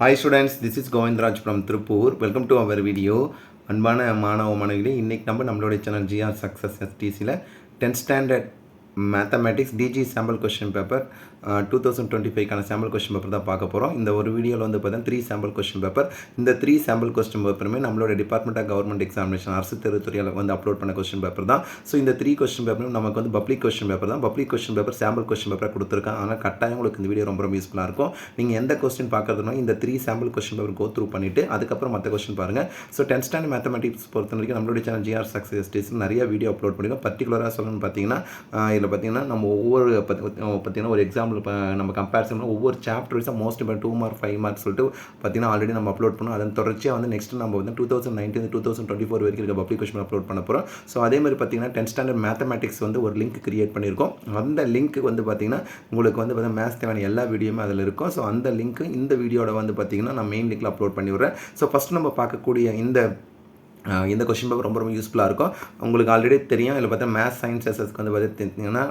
Hi students this is Govindaraj from Tiruppur welcome to our video அன்பான மாணவ மாணவிகளே இன்றைக்கி நம்ம நம்மளுடைய channel GR success எஸ்டிசியில் tenth standard mathematics DG sample question paper two thousand twenty ஃபைவ்க்கான sample question paper தான் பார்க்க போகிறோம் இந்த ஒரு வீடியோவில் வந்து பார்த்தீங்கன்னா த்ரீ சாம்பிள் கொஸ்டின் பேப்பர் இந்த த்ரீ சாம்பிள் கொஸ்டின் பேப்பருமே நம்மளோட டிபார்ட்மெண்ட் ஆஃப் கவர்மெண்ட் எக்ஸாமினேஷன் அரசு தேர்வுத்துறையில் வந்து அப்லோட் பண்ண கொஸ்டின் பேப்பர் தான். ஸோ இந்த த்ரீ கொஸ்டின் பேப்பரும் நமக்கு வந்து பப்ளிக் கொஸ்டின் பேப்பர் தான். Public question paper sample question paper கொடுத்துருக்காங்க. ஆனால் கட்டாயம் உங்களுக்கு இந்த வீடியோ ரொம்ப ரொம்ப யூஸ்ஃபுல்லாக இருக்கும். நீங்கள் எந்த கொஸ்டின் பார்க்குறதுனா இந்த three sample question paper go through பண்ணிவிட்டு அதுக்கப்புறம் மற்ற கொஸ்டின் பாருங்கள் ஸோ டென்த் ஸ்டாண்டர்ட் மேத்தமெட்டிக்ஸ் பொறுத்த வரைக்கும் நம்மளுடைய சேனல் ஜிஆர் சக்ஸஸ் டேஸில் நிறைய வீடியோ அப்லோட் பண்ணியிருக்கோம் பர்டிகுலராக சொல்லணும்னு பார்த்தீங்கன்னா இதில் பார்த்தீங்கன்னா நம்ம ஒவ்வொரு பார்த்தீங்கன்னா ஒரு எக்ஸாம்பிள் நம்ம கம்பேரிசன் ஒவ்வொரு சாப்டர் வைஸாக மோஸ்ட் இப்போ டூ மார்க் ஃபைவ் மார்க் சொல்லிட்டு பார்த்தீங்கன்னா ஆல்ரெடி நம்ம அப்லோட் பண்ணோம். அதன் தொடர்ச்சியாக வந்து நெக்ஸ்ட் நம்ம வந்து two thousand nineteen two thousand twenty four வரைக்கும் இருக்க பப்ளிக் கொஸ்டின் அப்லோட் பண்ண போகிறோம் ஸோ அதே மாதிரி பார்த்தீங்கன்னா டென்த் ஸ்டாண்டர்ட் மேத்தமெட்டிக்ஸ் வந்து ஒரு லிங்க் கிரியேட் பண்ணியிருக்கோம். அந்த லிங்க் வந்து பார்த்தீங்கன்னா உங்களுக்கு வந்து பார்த்தீங்கன்னா மேத்ஸ் தேவையான எல்லா வீடியோமே அதில் இருக்கும். ஸோ அந்த லிங்க் இந்த வீடியோட வந்து பார்த்தீங்கன்னா நான் மெயின் லிங்க்கில் அப்லோட் பண்ணி விட்றேன் ஸோ ஃபஸ்ட் நம்ம பார்க்கக்கூடிய இந்த இந்த கொஷின் பேப்பர் ரொம்ப ரொம்ப யூஸ்ஃபுல்லாக இருக்கும். உங்களுக்கு ஆல்ரெடி தெரியும். இதில் பார்த்தா மேத்ஸ் சயின்ஸ் எஸ்எஸ்க்கு வந்து பார்த்தீங்கன்னா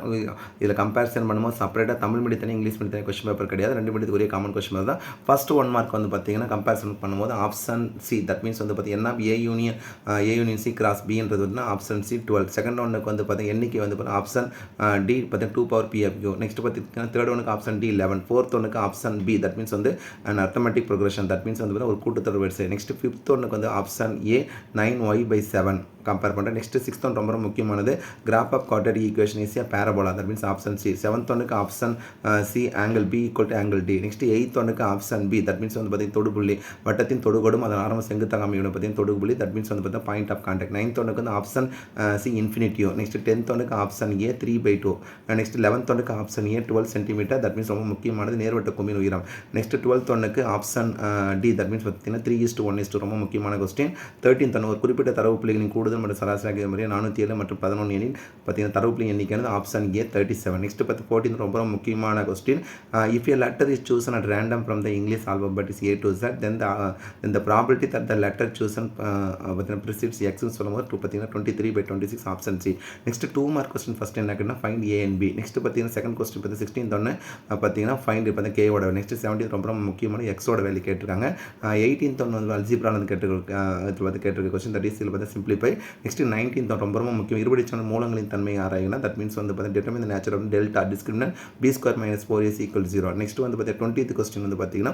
இதில் கம்பேரிசன் பண்ணும்போது செப்பரேட்டாக தமிழ் மீடியம் தனி இங்கிலீஷ் மீடியம் தனி கொஷின் பேப்பர் கிடையாது. ரெண்டு மீடியத்துக்கு ஒரே காமன் கொஷின் பேப்பர் தான். ஃபஸ்ட் ஒன் மார்க் வந்து பார்த்தீங்கன்னா கம்பேரிசன் பண்ணும்போது ஆப்ஷன் சி தட் மீன்ஸ் வந்து பார்த்தீங்கன்னா A union A union C cross பின்றது வந்து ஆப்ஷன் சி டுவெல் செகண்ட் ஒன்னுக்கு வந்து பார்த்தீங்கன்னா எண்ணிக்கை வந்து பார்த்தீங்கன்னா ஆப்ஷன் டி பார்த்தீங்கன்னா டூ பவர் பிஎஃப்யூ நெக்ஸ்ட் பார்த்தீங்கன்னா தேர்ட் ஒனுக்கு ஆப்ஷன் டி லெவன் ஃபோர்த் ஒனுக்கு ஆப்ஷன் பி தட் மீன்ஸ் வந்து and arithmetic progression that means வந்து பார்த்தீங்கன்னா ஒரு கூட்டுத்தொடர் வரிசை. நெக்ஸ்ட் ஃபிஃப்த் ஒனுக்கு வந்து option A nine nine Y by seven compare பண்ணுறேன் நெக்ஸ்ட் சிக்ஸ்த் ஒன் ரொம்ப ரொம்ப முக்கியமானது. கிராப் ஆஃப் குவார்டர் ஈக்குவேஷன் ஈஸியாக parabola that means option C seventh ஒனுக்கு option C angle B equal to angle D next eighth ஒனுக்கு option B that means வந்து பார்த்தீங்கன்னா தொடுபுள்ளி வட்டத்தின் தொடுகோடும் அதன் ஆரம்ப செங்குத்தாக அமையும் பார்த்தீங்கன்னா தொடுபுள்ளி தட் மீன்ஸ் வந்து பார்த்தீங்கன்னா பாயிண்ட் ஆஃப் கான்டாக்ட் நைன்த் ஒனுக்கு வந்து ஆப்ஷன் சி இன்ஃபினிட்டியோ நெக்ஸ்ட் டென்த் ஒனுக்கு option A three by two next eleventh ஒனுக்கு option A twelve centimetre that means ரொம்ப முக்கியமானது. நேர்வட்ட குமிழ் உயரம். நெக்ஸ்ட் டுவெல்த் ஒனுக்கு ஆப்ஷன் டி தட் மீன்ஸ் பார்த்தீங்கன்னா three is to one is to ரொம்ப முக்கியமான கொஸ்டின் தேர்ட்டீன் ஒன்று ஒரு குறிப்பிட்ட தரவு புள்ளிகளின் கூடுதல் மற்றும் சராசரி மாதிரி நானூற்றி ஏழு மற்றும் பதினொன்று எண்ணில் பார்த்தீங்கன்னா தரவு புள்ளி எண்ணிக்கையானது option A thirty seven next பார்த்து ஃபோர்டீன் ரொம்ப ரொம்ப முக்கியமான question if a letter is chosen at random from the English alphabet is A to Z then the uh, that the letter that the uh, பார்த்தீங்கன்னா precedes எக்ஸ்னு சொல்லும்போது two பார்த்தீங்கன்னா twenty three by twenty six option C next two mark question first என்ன கேட்டால் find A and B next பார்த்தீங்கன்னா second question பார்த்தீங்கன்னா sixteen ஒன்று பார்த்தீங்கன்னா ஃபைண்ட் இப்போ கேவோட நெக்ஸ்ட் செவன்டீன் ரொம்ப ரொம்ப முக்கியமான எக்ஸோட வேல்யூ கேட்டிருக்காங்க. எயிட்டீன் ஒன்று வந்து அல்ஜிப்ரான் கேட்டு இது வந்து கேட்டிருக்க uh, கொஸ்டின் தட் இஸ் இதில் பார்த்தா சிம்பிளிஃபை நெக்ஸ்ட் நைன்டீன் ரொம்ப ரொம்ப முக்கியம். இருபடி சொன்ன மூலங்களின் தன்மை ஆராயினா தட் மீன்ஸ் வந்து பார்த்தீங்கன்னா determine nature of delta discriminant B square minus four is equal zero next வந்து பார்த்தீங்கன்னா டுவெண்ட்டி கொஸ்டின் வந்து பார்த்தீங்கன்னா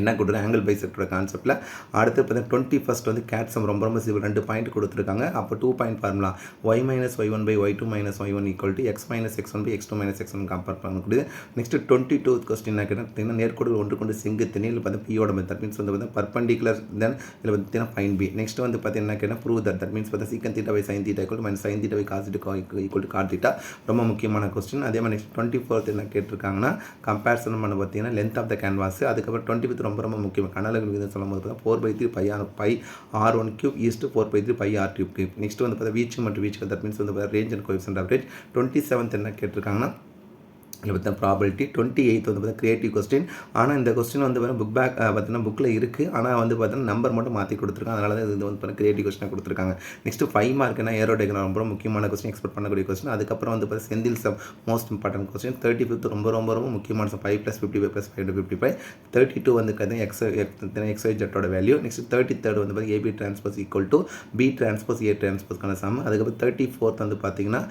என்ன கொடுத்துரு ஆங்கிள் பைசெக்டரோட கான்செப்ட்டில் அடுத்து பார்த்தீங்கன்னா டுவெண்ட்டி ஃபஸ்ட் வந்து கேட்சம் ரொம்ப ரொம்ப சிவில் ரெண்டு பாயிண்ட் கொடுத்துருக்காங்க. அப்போ two point formula Y minus Y one by Y two minus Y one equal to X minus X one by X two minus X one compare பண்ணக்கூடியது. Next twenty two question என்ன கேட்டால் நேர்கோடு ஒன்று கொண்டு செங்கு திணையில் பார்த்து பியோட மெத்தட் மீன்ஸ் வந்து பார்த்தீங்கன்னா பர்பண்டிகுலர் தென் இதில் பார்த்தீங்கன்னா ஃபைன் பி நெக்ஸ்ட் வந்து பார்த்தீங்கன்னா கேட்டால் ப்ரூவ் தட் தட் மீன்ஸ் பார்த்தா secant theta by sine theta equal minus sine theta by காசிட்டு equal to cot theta ரொம்ப முக்கியமான கொஸ்டின் அதே மாதிரி நெக்ஸ்ட் டுவெண்ட்டி ஃபோர்த் என்ன கேட்டிருக்காங்கன்னா கம்பேரிசன் பண்ண பார்த்தீங்கன்னா லென்த் ஆஃப் த கேன்வாஸ் அதுக்கப்புறம் டுவெண்ட்டி ஃபிஃப்த் ரொம்ப ரொம்ப முக்கியம். கனலக விகிதம் சொல்லும் போது பார்த்தா four by three by R by R one cube is to four by three by R cube cube next வந்து பார்த்தா வீச்சு மற்றும் வீச்சு தட் மீன்ஸ் வந்து பார்த்தா range and coefficient average twenty seventh என்ன கேட்டிருக்காங்கன்னா இதில் பார்த்தா ப்ராபிலிட்டி டுவெண்ட்டி எயித் வந்து பார்த்தா கிரியேட்டிவ் கொஸ்டின் ஆனால் இந்த கொஸ்டின் வந்து பார்த்தீங்கன்னா புக் பேக் பார்த்தீங்கன்னா புக்கில் இருக்குது ஆனால் வந்து பார்த்தீங்கன்னா நம்பர் மட்டும் மாற்றி கொடுத்துருக்காங்க. அதனால தான் இது வந்து பார்த்தீங்கன்னா கிரியேட்டிவ் கொஸ்டினாக கொடுத்துருக்காங்க. நெக்ஸ்ட் ஃபைவ் மார்க்னா ஏரோடெக்னா ரொம்ப முக்கியமான கொஸ்டின் எக்ஸ்பெக்ட் பண்ணக்கூடிய கொஸ்டின் அதுக்கப்புறம் வந்து பார்த்தா Senthil sum most important question thirty fifth ரொம்ப ரொம்ப ரொம்ப முக்கியமான sum five plus fifty five plus five fifty five thirty two வந்து பார்த்தீங்கன்னா எக்ஸ் எக்ஸ் ஜெட்டோட வேல்யூ நெக்ஸ்ட் தேர்ட்டி தேர்ட் வந்து பார்த்தீங்கன்னா AB transpose equal to B transpose A டிரான்ஸ்போஸ்க்கான sum அதுக்கப்புறம் தேர்ட்டி ஃபோர்த் வந்து பார்த்தீங்கன்னா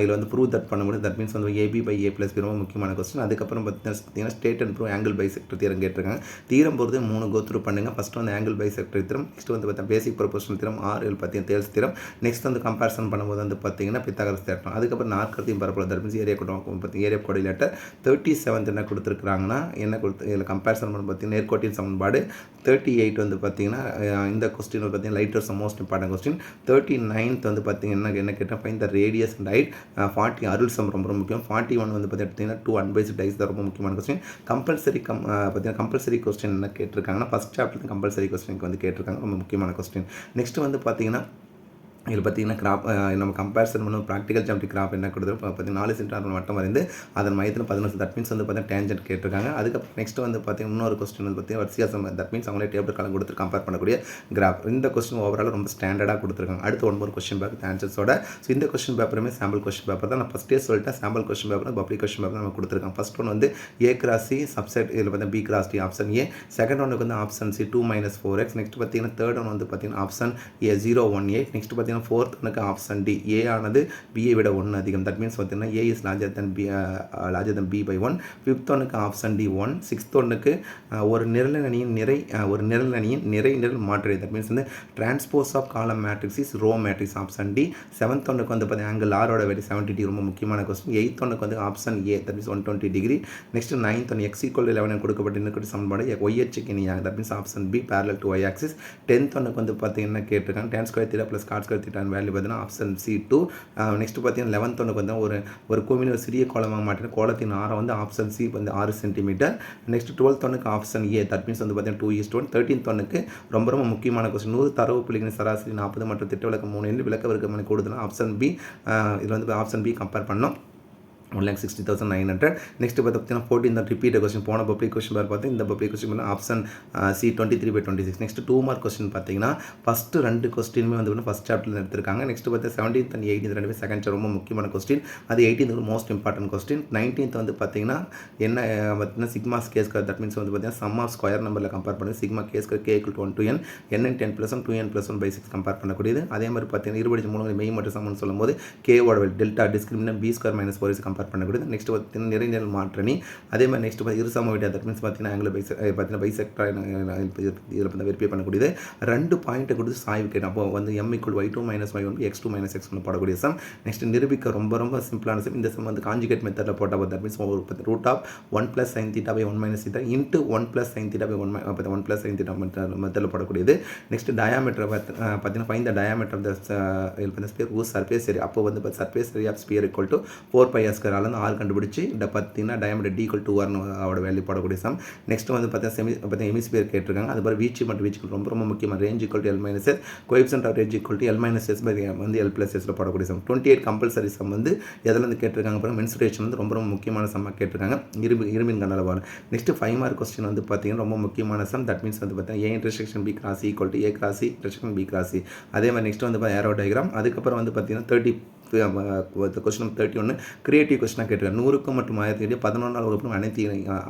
இதில் வந்து ப்ரூவ் தட் பண்ண முடியும். தட் மீன்ஸ் வந்து ஏபி பை ஏ ப்ளஸ் ரொம்ப முக்கியமான கொஸ்டின் அதுக்கப்புறம் பார்த்தீங்கன்னா state and prove angle bisector theorem கேட்டிருக்காங்க. தீரம் பொறுத்து மூணு கோத்ரூ பண்ணுங்கள் ஃபஸ்ட் வந்து angle bisector theorem next வந்து பார்த்தீங்கன்னா பேசிக் ப்ரொபோஷனல் தீரம் ஆறு பார்த்தீங்கன்னா தேல்ஸ் தீரம் நெக்ஸ்ட் வந்து கம்பேரிசன் பண்ணும்போது வந்து பார்த்தீங்கன்னா பித்தாகரஸ் தேட்டம் அதுக்கப்புறம் நாற்கத்தையும் பரப்பல தட் ஏரியா கூட்டம் பார்த்தீங்கன்னா ஏரியா கோடிலேட்டர் தேர்ட்டி செவன்த் என்ன கொடுத்துருக்காங்கன்னா என்ன கொடுத்து இதில் கம்பேரிசன் பண்ண பார்த்தீங்கன்னா நேர்கோட்டின் சமன்பாடு. தேர்ட்டி எயிட் வந்து பார்த்தீங்கன்னா இந்த கொஸ்டின் வந்து பார்த்தீங்கன்னா lighters most important question thirty ninth வந்து பார்த்தீங்கன்னா என்ன கேட்டால் find the radius and height forty Arul sum ரொம்ப ரொம்ப முக்கியம். ஃபார்ட்டி ஒன் வந்து பார்த்தீங்கன்னா டூ அன்பைஸ்ட் டைஸ் தான் ரொம்ப முக்கியமான கொஸ்டின் கம்பல்சரி கம் பார்த்தீங்கன்னா கம்பல்சரி கொஸ்டின் என்ன கேட்டிருக்காங்கன்னா ஃபஸ்ட் சாப்டர் கம்பல்சரி கொஸ்டினுக்கு வந்து கேட்டிருக்காங்க. ரொம்ப முக்கியமான கொஸ்டின் நெக்ஸ்ட் வந்து பார்த்தீங்கன்னா இதில் பார்த்தீங்கன்னா கிராப் நம்ம கம்பேரிசன் பண்ணும் ப்ராக்டிக்கல் ஜாமெட்ரி கிராப் என்ன கொடுத்துரு இப்போ பார்த்தீங்கன்னா நாலு சென்டர் வட்டம் வரைந்து அதன் மையத்தில் பதினொன்று தட் மீன்ஸ் வந்து பார்த்தீங்கன்னா டேஞ்சன்ட் கேட்டிருக்காங்க. அதுக்கப்புறம் நெக்ஸ்ட் வந்து பார்த்தீங்கன்னா இன்னொரு கொஸ்டின் வந்து பார்த்தீங்கன்னா வரிசையாசம் தட் மீன்ஸ் அவங்களே டேபிள் காலம் கொடுத்து கம்பேர் பண்ணக்கூடிய கிராப் இந்த கொஸ்டின் ஓவரால் ரொம்ப ஸ்டாண்டர்டாக கொடுத்துருக்காங்க. அடுத்து ஒன்பது கொஸ்டின் பேப்பர் ஆன்சர்ஸோட ஸோ இந்த கொஸ்டின் பேப்பருமே சாம்பிள் கொஸ்டின் பேப்பர் தான். நான் ஃபஸ்ட்டே சொல்லிட்டேன். Sample question paper public question paper நம்ம கொடுத்துருக்காங்க. ஃபஸ்ட் ஒன் வந்து ஏ கிராஸ் சி சப்செட் இதில் பார்த்தீங்கன்னா B cross D option A second ஒனுக்கு வந்து option C two minus four x next பார்த்தீங்கன்னா தேர்ட் ஒன் வந்து பார்த்தீங்கன்னா option A zero one eight next பார்த்தீங்கன்னா ஃபோர்த் ஒனுக்கு ஆப்ஷன் டி ஏ ஆனது பிஏ விட ஒன்று அதிகம். தட் மீன்ஸ் பார்த்தீங்கன்னா A is larger than B larger than B by one fifth ஒனுக்கு ஆப்ஷன் டி ஒன் சிக்ஸ்த் ஒன்றுக்கு ஒரு நிரலணியின் நிறை uh, ஒரு நிரலணியின் நிறை நிரல் மாற்று தட் மீன்ஸ் வந்து transpose of column matrix is row matrix option D seventh ஒன்றுக்கு வந்து பார்த்தீங்கன்னா ஆங்கிள் ஆரோட வெரி செவன்டி டி ரொம்ப முக்கியமான கொஸ்டின் எயித் ஒன்றுக்கு வந்து option A that means one twenty degree next ninth one x equal eleven கொடுக்கப்பட்ட இன்னொரு சமன்பாடு ஒய் இணையாக. That means option B parallel to y axis tenth ஒன்றுக்கு வந்து பார்த்தீங்கன்னா கேட்டிருக்காங்க. Tan square theta plus cot square தீட்டான் value பார்த்தீங்கன்னா ஆப்ஷன் சி டூ நெக்ஸ்ட் பார்த்தீங்கன்னா லெவன்த் ஒன்று வந்து ஒரு ஒரு கோமின் ஒரு சிறிய கோலமாக மாட்டேன். கோலத்தின் ஆரம் வந்து ஆப்ஷன் சி வந்து ஆறு சென்டிமீட்டர் நெக்ஸ்ட் டுவெல்த் ஒன்றுக்கு ஆப்ஷன் ஏ தட் மீன்ஸ் வந்து பார்த்தீங்கன்னா டூ இஸ்ட் ஒன் தேர்ட்டீன்த் ஒன்றுக்கு ரொம்ப ரொம்ப முக்கியமான கொஸ்டின் நூறு தரவு புள்ளிகளின் சராசரி நாற்பது மற்றும் திட்ட விளக்கம் மூணு விளக்க விருக்கமணி கூடுதலாக ஆப்ஷன் பி இதில் வந்து ஆப்ஷன் பி கம்பேர் பண்ணோம் one lakh sixty thousand nine hundred next பார்த்து பார்த்தீங்கன்னா ஃபோர்டீன் தான் ரிப்பீட் கொஸ்டின் போன பப்ளிக் கொஸ்டின் பார் பார்த்து இந்த பப்ளிக் கொஸ்டின் பண்ண option C twenty three by twenty six next two mark question பார்த்தீங்கன்னா ஃபஸ்ட்டு ரெண்டு கொஸ்டினுமே வந்து ஃபஸ்ட் சாப்டர்ல எடுத்திருக்காங்க. நெக்ஸ்ட் பார்த்து செவன்டீன்த் அண்ட் எயிட்டீன் ரெண்டு செகண்ட் ரொம்ப முக்கியமான கொஸ்டின் அது எயிட்டீன்த் வந்து மோஸ்ட் இம்பார்ட்டன்ட் கொஸ்டின் நைன்டீன்த் வந்து பார்த்தீங்கன்னா என்ன பார்த்தீங்கன்னா சிக்மா கேஸ் தட் மீன்ஸ் வந்து பார்த்தீங்கன்னா சம் ஆஃப் ஸ்கொயர் நம்பரில் கம்பேர் பண்ணி sigma k's k equal to one to n n ten plus one two n plus one by six compare பண்ணக்கூடியது. அதே மாதிரி பார்த்தீங்கன்னா இருபடி மூணு மெய் மற்றும் சம்மன் சொல்லும்போது கேவோட delta discriminant b square minus four compare பண்ணக்கூடியது. நெக்ஸ்ட் பார்த்தீங்கன்னா நிறைநிலை மாற்றணி. அதே மாதிரி நெக்ஸ்ட் பார்த்து இருசாம விட தட் மீன்ஸ் பார்த்தீங்கன்னா ஆங்கில பைச பார்த்தீங்கன்னா பைசெக்டர் இதில் வந்து வெரிஃபை பண்ணக்கூடியது. ரெண்டு பாயிண்ட்டை கொடுத்து சாய்வு கேட்டோம் அப்போ வந்து m equal y two minus y one x two minus x ஒன்று போடக்கூடிய சம் நெக்ஸ்ட் நிரூபிக்க ரொம்ப ரொம்ப சிம்பிளான சம் இந்த சம் வந்து காஞ்சிகேட் மெத்தடில் போட்டால் தட் மீன்ஸ் ஒரு root of one plus sine theta by one minus theta into one plus sine theta by one one plus sine theta மெத்தடில் போடக்கூடியது. நெக்ஸ்ட் டயாமீட்டர் பார்த்தீங்கன்னா find the diameter of the sphere uh surface area அப்போ வந்து surface area of sphere equal to four pi எஸ்கர் ஆறு கண்டுபிடிச்சி இந்த பார்த்தீங்கன்னா diameter D equal to ஆர்னு அவரோட வேல்யூ போடக்கூடிய சம் நெக்ஸ்ட் வந்து பார்த்தீங்கன்னா செமி பார்த்தீங்கன்னா எமிஸ்பியர் கேட்டிருக்காங்க. அது மாதிரி வீச்சு மற்றும் வீச்சுக்கு ரொம்ப ரொம்ப முக்கியமாக range equal to L minus S coefficient of range equal to L minus S by வந்து எல் பிளஸ் எஸ்ல போடக்கூடிய sum twenty eight compulsory sum வந்து எதுலேருந்து கேட்டிருக்காங்க அப்புறம் மென்சுரேஷன் வந்து ரொம்ப ரொம்ப முக்கியமான சம்மாக கேட்டிருக்காங்க. இரும்பு இரும்பின் கண்ணளவான நெக்ஸ்ட் ஃபைவ் மார்க் கொஸ்டின் வந்து பார்த்தீங்கன்னா ரொம்ப முக்கியமான சம் தட் மீன்ஸ் வந்து பார்த்தீங்கன்னா A intersection B cross C equal to A cross C intersection B cross C அதே மாதிரி நெக்ஸ்ட் வந்து பார்த்தீங்கன்னா ஏரோ டயக்ராம் அதுக்கப்புறம் வந்து பார்த்தீங்கன்னா தேர்ட்டி கொஸ்டின் தேர்ட்டி ஒன்று கிரியேட்டிவ் கொஸ்டினாக கேட்டிருக்காங்க நூறுக்கும் மற்றும் ஆயிரத்தி எட்டு பதினொன்றாம் வகுப்பு அனைத்து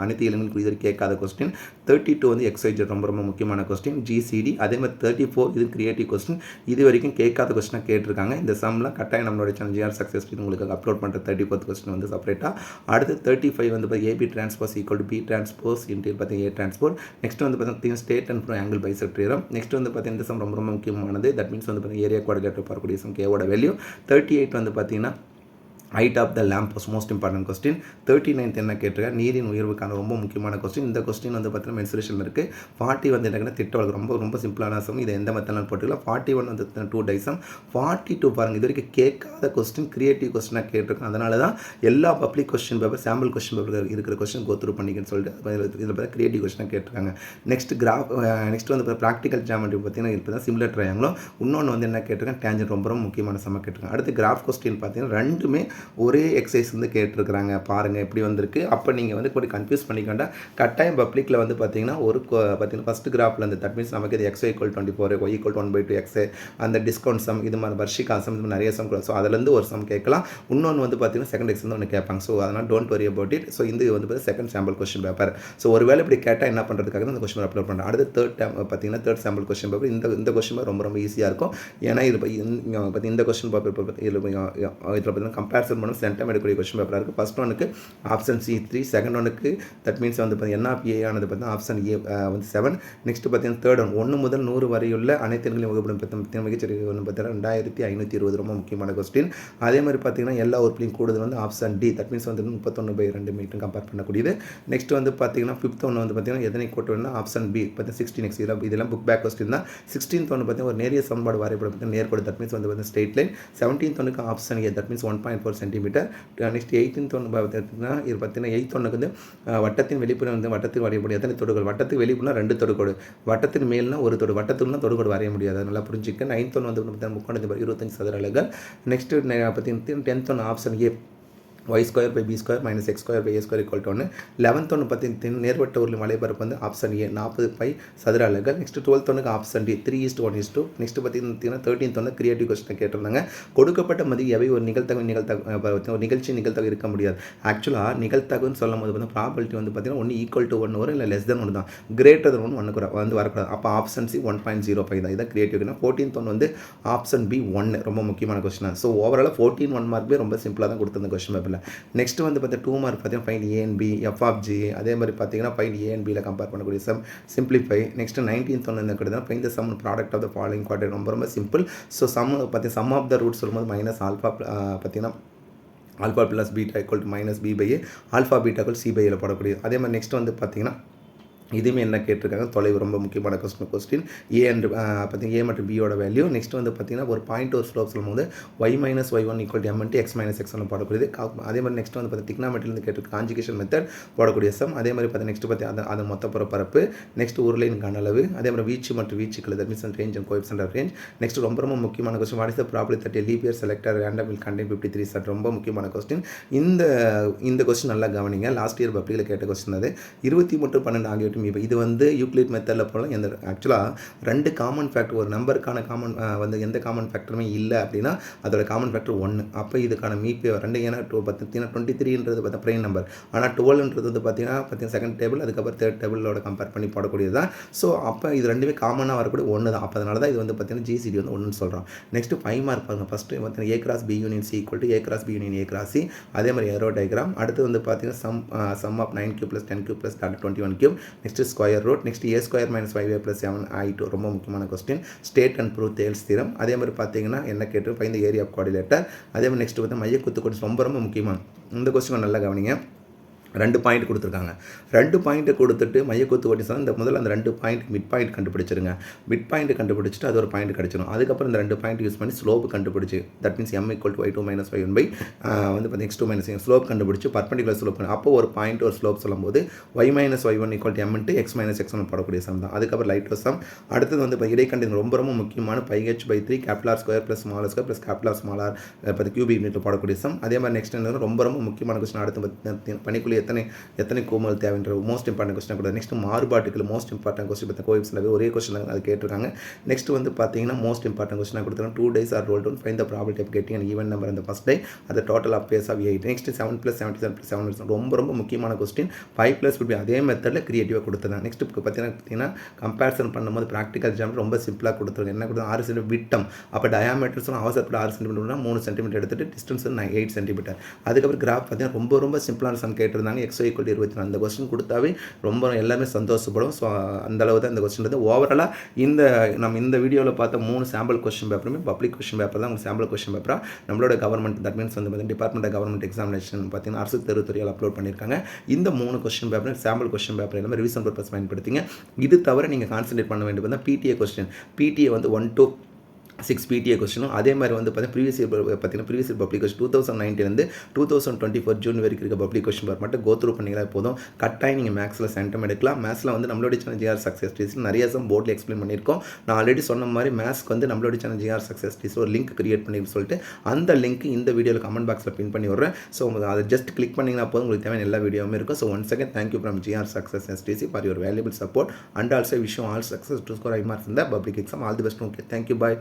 அனைத்து எலிமெண்ட் இது கேட்காத கொஸ்டின் தேர்ட்டி டூ வந்து எக்ஸைஜ் ரொம்ப ரொம்ப முக்கியமான கொஸ்டின் ஜிசிடி அதே மாதிரி தேர்ட்டி ஃபோர் இது கிரியேட்டிவ் கொஸ்டின் இது வரைக்கும் கேட்காத கொஸ்டினாக கேட்டிருக்காங்க. இந்த சம்லாம் கட்டாயம் நம்மளோட சேனல் ஜிஆர் சக்ஸஸ் உங்களுக்கு அப்லோட் பண்ணுற தேர்ட்டி ஃபோர்த் கொஸ்டின் வந்து செப்பரேட்டாக அடுத்து தேர்ட்டி ஃபைவ் வந்து பார்த்தீங்கன்னா AB transpose equal to B transpose into பார்த்தீங்கன்னா ஏ டிரான்ஸ்போர்ட் நெக்ஸ்ட் வந்து பார்த்தீங்கன்னா state and prove angle bisector theorem next வந்து பார்த்தீங்கன்னா இந்த சம் ரொம்ப ரொம்ப முக்கியமானது. தட் மீன்ஸ் வந்து பார்த்தீங்கன்னா ஏரியா குவாடிலேட்டர் பார்க்கக்கூடிய சம் கேவோட வேல்யூ தேர்ட்டி எயிட் வந்து பார்த்தீங்கன்னா height of the lamp most important question thirty ninth என்ன கேட்டிருக்கேன் நீரின் உயர்வுக்கான ரொம்ப முக்கியமான கொஸ்டின் இந்த கொஸ்டின் வந்து பார்த்தீங்கன்னா மென்சுரேஷன் இருக்குது ஃபார்ட்டி வந்து என்னன்னா திட்ட ரொம்ப ரொம்ப சிம்பிளான சம் இதை எந்த மெத்தனால் போட்டுக்கலாம். ஃபார்ட்டி ஒன் வந்து டூ டைசம் ஃபார்ட்டி டூ பாருங்கள் இது வரைக்கும் கேட்காத கொஸ்டின் கிரியேட்டிவ் கொஸ்டினாக கேட்டிருக்கோம் அதனால தான் எல்லா public question paper sample question paper இருக்கிற கொஸ்டின் கோத்ரூ பண்ணிக்கன்னு சொல்லிட்டு இதில் பார்த்தா கிரியேட்டிவ் கொஸ்டினாக கேட்டிருக்காங்க. நெக்ஸ்ட் கிராஃப் நெக்ஸ்ட் வந்து ப்ராக்டிக்கல் ஜாமெட்ரி பார்த்தீங்கன்னா இப்போ தான் சிம்லர் ட்ரையாங்களும் இன்னொன்று வந்து என்ன கேட்டிருக்கேன் டேஞ்சன் ரொம்ப ரொம்ப முக்கியமான சம கேட்டிருக்காங்க. அடுத்து கிராஃப் கொஸ்டின் பார்த்தீங்கன்னா ரெண்டுமே ஒரே எக்ஸசைஸ் வந்து கேட்டிருக்கிறாங்க. பாருங்கள் எப்படி வந்திருக்கு? அப்போ நீங்கள் வந்து கொஞ்சம் கன்ஃபியூஸ் பண்ணிக்கொண்டா கட்டாயம் பப்ளிக்கில் வந்து பார்த்தீங்கன்னா ஒரு பார்த்தீங்கன்னா ஃபஸ்ட் கிராஃபில் அந்த தட் மீன்ஸ் நமக்கு இது x equal twenty four y equal one by two x அந்த டிஸ்கவுண்ட் சம் இது மாதிரி வர்ஷிகா சம் இது மாதிரி நிறைய சம் ஸோ அதுலேருந்து ஒரு சம் கேட்கலாம். இன்னொன்று வந்து பார்த்தீங்கன்னா செகண்ட் எக்ஸ் வந்து ஒன்று கேட்பாங்க. ஸோ அதனால் don't worry about it so இது வந்து பார்த்தீங்கன்னா second sample question paper so ஒரு வேலை இப்படி கேட்டால் என்ன பண்ணுறதுக்காக அந்த கொஸ்டின் அப்லோட் பண்ணுறேன் அடுத்து தேர்ட் டைம் பார்த்தீங்கன்னா தேர்ட் சாம்பிள் கொஸ்டின் பேப்பர் இந்த இந்த கொஸ்டின் பேப்பர் ரொம்ப ரொம்ப ஈஸியாக இருக்கும். ஏன்னா இது இந்த கொஸ்டின் பேப்பர் இதில் பார்த்தீங்கன்னா பார்த்தீங்கன்னா ஆன்சர் பண்ண சென்டம் எடுக்கக்கூடிய கொஸ்டின் பேப்பராக இருக்குது ஃபஸ்ட் ஒனுக்கு ஆப்ஷன் சி த்ரீ செகண்ட் ஒனுக்கு தட் மீன்ஸ் வந்து பார்த்தீங்கன்னா என்ஆர்பிஏ ஆனது பார்த்தீங்கன்னா ஆப்ஷன் ஏ வந்து செவன் நெக்ஸ்ட் பார்த்தீங்கன்னா தேர்ட் ஒன் ஒன்று முதல் நூறு வரையுள்ள அனைத்து எண்களையும் வகுப்படும் பார்த்தீங்கன்னா மிகச்சிறிய ஒன்று பார்த்தீங்கன்னா ரெண்டாயிரத்தி ஐநூற்றி இருபது. ரொம்ப முக்கியமான கொஸ்டின் அதே மாதிரி பார்த்தீங்கன்னா எல்லா உறுப்பிலையும் கூடுதல் வந்து ஆப்ஷன் டி தட் மீன்ஸ் வந்து முப்பத்தொன்று பை ரெண்டு மீட்டர் கம்பேர் பண்ணக்கூடியது. நெக்ஸ்ட் வந்து பார்த்தீங்கன்னா ஃபிஃப்த் ஒன்று வந்து பார்த்தீங்கன்னா எதனை கூட்டு ஆப்ஷன் பி பார்த்தீங்கன்னா சிக்ஸ்டீன் எக்ஸ் இதெல்லாம் இதெல்லாம் புக் பேக் கொஸ்டின் தான். சிக்ஸ்டீன்த் ஒன்று பார்த்தீங்கன்னா ஒரு நேரிய சமன்பாடு வரைபடம் பார்த்தீங்கன்னா நேர்கோடு. தட் மீன்ஸ் வந்து பார்த்தீங்கன்னா ஸ்ட்ரெயிட் லைன் செவன்டீன்த் ஒன்றுக்கு option A that means one point four centimetre. Next eighteen ஒன்று பார்த்தீங்கன்னா இது பார்த்தீங்கன்னா எயித் ஒன்றுக்கு வந்து வட்டத்தின் வெளிப்புறம் வந்து வட்டத்துக்கு வரையக்கூடிய எத்தனை தொடுகோடு வட்டத்துக்கு வெளிப்புறம் ரெண்டு தொடுகோடு. வட்டத்தின் மேல்னா ஒரு தொடு. வட்டத்துக்குனா தொடுகோடு வரைய முடியாது. நல்லா புரிஞ்சுக்க நைன்த் ஒன்று வந்து பார்த்தீங்கன்னா முக்கோணத்தின் இருபத்தஞ்சு சதுர அலகுகள். நெக்ஸ்ட் பார்த்தீங்கன்னா டென்த் ஒன்று option A y square by b square minus x square by a square equal to ஒன்று லெவன்த் ஒன்று பார்த்தீங்கன்னா நேர்வட்ட உருளை மலைப்பரப்பு வந்து ஆப்ஷன் ஏ நாற்பது பை சதுர அலகுகள். நெக்ஸ்ட் டுவெல்த் ஒன்றுக்கு option D three is to one is to two next பார்த்தீங்கன்னா தேர்ட்டீன்த் ஒன்று கிரியேட்டிவ் கொஸ்டின் கேட்டிருந்தாங்க. கொடுக்கப்பட்ட மதி எவை? ஒரு நிகழ்த்தகவு நிகழ்த்தகு ஒரு நிகழ்ச்சி நிகழ்த்தகவு இருக்க முடியாது. ஆக்சுவலாக நிகழ்த்தகுன்னு சொல்லும் போது வந்து ப்ராபபிலிட்டி வந்து பார்த்தீங்கன்னா ஒன்று ஈக்குவல் டு ஒன்று வரும் இல்லை லெஸ் தென் ஒன்று தான். கிரேட்டர் தென் ஒன்று ஒன்று வந்து வரக்கூடாது. அப்போ option C one point zero five தான். இதான் கிரியேட்டிவ்னா ஃபோர்டீன்த் ஒன் வந்து ஆப்ஷன் பி ஒன்று ரொம்ப முக்கியமான question so overall fourteen one Markway ரொம்ப சிம்பிளாக தான் கொடுத்துருந்த கொஸ்டின் பேப்பரில் நெக்ஸ்ட் வந்து பார்த்தீங்கன்னா டூ மார்க் பார்த்தீங்கன்னா find A and B f of g அதே மாதிரி பார்த்தீங்கன்னா ஃபைன் ஏஎன்பியில் கம்பேர் பண்ணக்கூடிய சம் சிம்பிளிஃபை நெக்ஸ்ட்டு நைன்டீன்த் ஒன்று என்ன கிடையாது find the sum product of the following quarter ரொம்ப ரொம்ப சிம்பிள் ஸோ சம் பார்த்தீங்கன்னா சம் ஆஃப் த ரூட் சொல்லும்போது மைனஸ் ஆல்ஃபா பார்த்தீங்கன்னா alpha plus beta equal to minus b by a alpha பீட்டாக்கள் c by ஏல போடக்கூடியது அதே மாதிரி நெக்ஸ்ட் வந்து பார்த்தீங்கன்னா இதுவுமே என்ன கேட்டிருக்காங்க? தொலைவு ரொம்ப முக்கியமான கொஸ்டின் கொஸ்டின் ஏ அண்ட் பார்த்தீங்கன்னா ஏ மற்றும் பியோட வேல்யூ நெக்ஸ்ட் வந்து பார்த்தீங்கன்னா ஒரு பாயிண்ட் ஒரு ஸ்லோப் சொல்லும்போது y minus y one equal m x minus x ஒன்று போடக்கூடியது. அதே மாதிரி நெக்ஸ்ட் வந்து பார்த்தீங்கன்னா திக்னாமெட்ரிலேருந்து கேட்டிருக்க காஞ்சிகேஷன் மெத்தட் போடக்கூடிய சம் அதே மாதிரி பார்த்தீங்கன்னா நெக்ஸ்ட் பார்த்தி அது அது மொத்த பரப்பு நெக்ஸ்ட் உருளையின் கனளவு அதே மாதிரி வீச்சு மற்றும் வீச்சுக்கள் that and range and coefficient range next ரொம்ப ரொம்ப முக்கியமான question what is the problem that leap year selected random will contain fifty three sir ரொம்ப முக்கியமான கொஸ்டின் இந்த இந்த கொஸ்டின் நல்லா கவனிங்க. லாஸ்ட் இயர் பப்ளியில் கேட்ட கொஸ்டின் அது. இருபத்தி மூன்று பன்னெண்டு ஆகியவற்றும் இப்போ இது வந்து யூக்ளிட் மெத்தடில் போகலாம் எந்த ஆக்சுவலாக ரெண்டு காமன் ஃபேக்டர் ஒரு நம்பருக்கான காமன் வந்து எந்த காமன் ஃபேக்டருமே இல்லை அப்படின்னா அதோட காமன் ஃபேக்டர் ஒன்று அப்போ இதுக்கான மீபி ரெண்டு ஏன்னா டூ பார்த்தீங்கன்னா டுவெண்ட்டி த்ரீன்றது பார்த்தா ப்ரைம் நம்பர் ஆனால் டுவெல்ன்றது வந்து பார்த்தீங்கன்னா பார்த்தீங்கன்னா செகண்ட் டேபிள் அதுக்கப்புறம் தேர்ட் டேபிளோட கம்பேர் பண்ணி போடக்கூடியது தான். ஸோ அப்போ இது ரெண்டுமே காமனாக வரக்கூடிய ஒன்று தான் அப்போ அதனால தான் இது வந்து பார்த்தீங்கன்னா ஜிசிடி வந்து ஒன்றுன்னு சொல்கிறோம் நெக்ஸ்ட் ஃபைவ் மார்க் பாருங்கள் ஃபஸ்ட்டு பார்த்தீங்கன்னா A cross B union C equal to A cross B union A cross C அதே மாதிரி ஏரோ டயக்ராம் அடுத்து வந்து பார்த்தீங்கன்னா sum sum of nine cube plus ten cube plus twenty one cube next square root next a square minus five a plus seven I two ரொம்ப முக்கியமான question state and prove Thales theorem அதே மாதிரி பார்த்தீங்கன்னா என்ன கேட்டு fine area of coordinator அதே மாதிரி next வந்து மைய குத்து கொடி ரொம்ப ரொம்ப முக்கியமான இந்த கொஸ்டின் நல்லா கவனிங்க. ரெண்டு பாயிண்ட் கொடுத்துருக்காங்க. ரெண்டு பாயிண்ட்டை கொடுத்துட்டு மையக்கூத்து ஓட்டி சார் இந்த முதல்ல அந்த ரெண்டு பாயிண்ட் மிட் பாயிண்ட் கண்டுபிடிச்சிருங்க. மிட் பாயிண்ட் கண்டுபிடிச்சிட்டு அது ஒரு பாயிண்ட் கிடச்சிடும் அதுக்கப்புறம் இந்த ரெண்டு பாயிண்ட் யூஸ் பண்ணி ஸ்லோப் கண்டுபிடிச்சி that means m equal to y two minus y one by வந்து பார்த்தீங்கன்னா எக்ஸ் டூ மைனஸ் ஸ்லோப் கண்டுபிடிச்சி பர்பண்டிகுலர் ஸ்லோப் பண்ணி அப்போ ஒரு பாயிண்ட் ஒரு ஸ்லோப் சொல்லும்போது y minus y one equal to m into x minus x one போடக்கூடிய sum தான். அதுக்கப்புறம் லைட் சம் அடுத்தது வந்து இப்போ இடைக்கண்டின் ரொம்ப ரொம்ப முக்கியமான pi h by three capital R square plus small r square plus capital R small r இப்போ கியூபி யூனிட்டில் போடக்கூடிய சம் அதே மாதிரி நெக்ஸ்ட் என்ன ரொம்ப ரொம்ப முக்கியமான கொஸ்டின் அடுத்து பார்த்தீங்கன்னா எத்தனை எத்தனை கோமல் தேவைன்ற மோஸ்ட் இம்பார்ட்டன்ட் கொஸ்டின் கூட நெக்ஸ்ட் மாறுபாட்டுக்கு மோஸ்ட் இம்பார்ட்டன்ட் கொஸ்டின் பார்த்தா கோவிப்ஸில் ஒரே கொஸ்டின் அது கேட்டிருக்காங்க. நெக்ஸ்ட் வந்து பார்த்தீங்கன்னா மோஸ்ட் இம்பார்ட்டன்ட் கொஸ்டின் கொடுத்துருக்காங்க two dice are roll down find the probability of getting and even number அந்த ஃபஸ்ட் டே அது total of faces of eight next seven plus seventy seven plus seven ரொம்ப ரொம்ப முக்கியமான கொஸ்டின் ஃபைவ் ப்ளஸ் இப்படி அதே மெத்தடில் கிரியேட்டிவாக கொடுத்துருந்தாங்க நெக்ஸ்ட் பார்த்தீங்கன்னா பார்த்தீங்கன்னா கம்பேரிசன் பண்ணும்போது ப்ராக்டிக்கல் எக்ஸாம் ரொம்ப சிம்பிளாக கொடுத்துருங்க. என்ன கொடுத்து ஆறு சென்டிமீட்டர் விட்டம். அப்போ டயாமீட்டர்ஸும் அவசரப்பட ஆறு சென்டிமீட்டர் மூணு சென்டிமீட்டர் எடுத்துட்டு டிஸ்டன்ஸ் எயிட் சென்டிமீட்டர் அதுக்கப்புறம் கிராஃப் பார்த்தீங்கன்னா ரொம்ப ரொம்ப சிம்பிளான சம் கேட்டிருந்தாங்க. எக்ஸோ ஈக்குவல் இருபத்தி நாலு. அந்த கொஸ்டின் கொடுத்தாவே ரொம்ப எல்லாமே சந்தோஷப்படும். ஸோ அந்த அளவு தான் இந்த கொஸ்டின் வந்து ஓவராலாக இந்த நம்ம இந்த வீடியோவில் பார்த்த மூணு சாம்பிள் கொஸ்டின் பேப்பருமே பப்ளிக் கொஸ்டின் பேப்பர் தான். உங்களுக்கு சாம்பிள் கொஸ்டின் பேப்பராக நம்மளோட கவர்மெண்ட் தட் மீன்ஸ் வந்து பார்த்தீங்கன்னா டிபார்ட்மெண்ட் ஆஃப் கவர்மெண்ட் எக்ஸாமினேஷன் பார்த்தீங்கன்னா அரசு தேர்வுத்துறையால் அப்லோட் பண்ணியிருக்காங்க. இந்த மூணு question paper sample question paper எல்லாமே ரிவிஷன் பர்பஸ் பயன்படுத்திங்க. இது தவிர நீங்கள் கான்சன்ட்ரேட் பண்ண வேண்டியது வந்து பிடிஏ கொஸ்டின் பிடிஏ வந்து ஒன் டூ சிக்ஸ் பிடிஏ கொஸ்டினும் அதே மாதிரி வந்து பார்த்தீங்கன்னா ப்ரீவியஸ் இயர் பார்த்தீங்கன்னா previous year public question two thousand நைன்டீன்லேருந்து two thousand twenty four June வரைக்கும் இருக்க பப்ளிக் கொஸ்டின் பார் மட்டும் கோத்ரூ பண்ணிங்களா போதும். கட்டாயம் நீங்கள் மேக்ஸில் சென்டம் எடுக்கலாம். மேக்ஸில் வந்து நம்மளோட சேனல் ஜிஆர் சக்ஸஸ் டீஸ் நிறைய சம் போர்டில் எக்ஸ்பிளைன் பண்ணியிருக்கோம். நான் ஆல்ரெடி சொன்ன மாதிரி மேக்ஸ்க்கு வந்து நம்மளோட சேனல் ஜிஆர் சக்ஸஸ் டீஸ் ஒரு லிங்க் கிரியேட் பண்ணி சொல்லிட்டு அந்த லிங்க் இந்த வீடியோவில் கமெண்ட் பாக்ஸில் பின் பண்ணி விட்றேன். ஸோ அதை ஜஸ்ட் கிளிக் பண்ணிங்கன்னா போதும். உங்களுக்கு தேவையான எல்லா வீடியோவும் இருக்கும். So one second thank you from GR success STC for your valuable support and also wish you all success to score I marks இந்த public exam all the best okay thank you bye